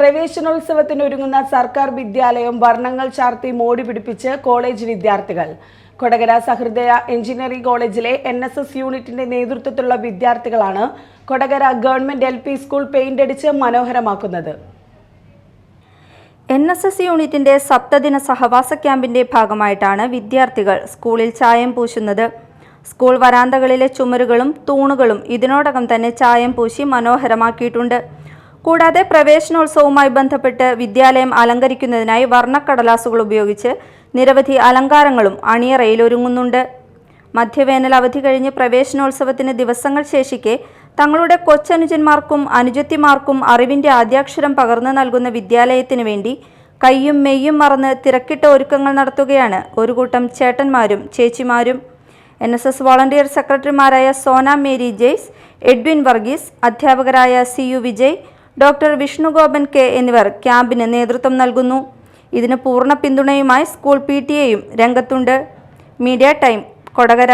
പ്രവേശനോത്സവത്തിനൊരുങ്ങുന്ന സർക്കാർ വിദ്യാലയം വർണങ്ങൾ ചാർത്തി മോടി പിടിപ്പിച്ച് കോളേജ് വിദ്യാർത്ഥികൾ. കൊടകര സഹൃദയ എഞ്ചിനീയറിംഗ് കോളേജിലെ എൻ എസ് എസ് യൂണിറ്റിന്റെ നേതൃത്വത്തിലുള്ള വിദ്യാർത്ഥികളാണ് Kodakara government L P school paint അടിച്ച് മനോഹരമാക്കുന്നത്. എൻ എസ് എസ് യൂണിറ്റിന്റെ സപ്തദിന സഹവാസ ക്യാമ്പിന്റെ ഭാഗമായിട്ടാണ് വിദ്യാർത്ഥികൾ സ്കൂളിൽ ചായം പൂശുന്നത്. സ്കൂൾ വരാന്തകളിലെ ചുമരുകളും തൂണുകളും ഇതിനോടകം തന്നെ ചായം പൂശി മനോഹരമാക്കിയിട്ടുണ്ട്. കൂടാതെ പ്രവേശനോത്സവവുമായി ബന്ധപ്പെട്ട് വിദ്യാലയം അലങ്കരിക്കുന്നതിനായി വർണക്കടലാസുകൾ ഉപയോഗിച്ച് നിരവധി അലങ്കാരങ്ങളും അണിയറയിൽ ഒരുങ്ങുന്നുണ്ട്. മധ്യവേനൽ അവധി കഴിഞ്ഞ് പ്രവേശനോത്സവത്തിന് ദിവസങ്ങൾ ശേഷിക്കെ തങ്ങളുടെ കൊച്ചനുജന്മാർക്കും അനുജത്തിമാർക്കും അറിവിന്റെ ആദ്യാക്ഷരം പകർന്നു നൽകുന്ന വിദ്യാലയത്തിനു വേണ്ടി കയ്യും മെയ്യും മറന്ന് തിരക്കിട്ട ഒരുക്കങ്ങൾ നടത്തുകയാണ് ഒരു കൂട്ടം ചേട്ടന്മാരും ചേച്ചിമാരും. എൻ എസ് എസ് വോളണ്ടിയർ സെക്രട്ടറിമാരായ സോന മേരി ജെയ്സ് എഡ്വിൻ വർഗീസ് അധ്യാപകരായ C U Vijay doctor Vishnugopan K എന്നിവർ ക്യാമ്പിന് നേതൃത്വം നൽകുന്നു. ഇതിന് പൂർണ പിന്തുണയുമായി സ്കൂൾ പി ടി എയും രംഗത്തുണ്ട്. Media time Kodakara.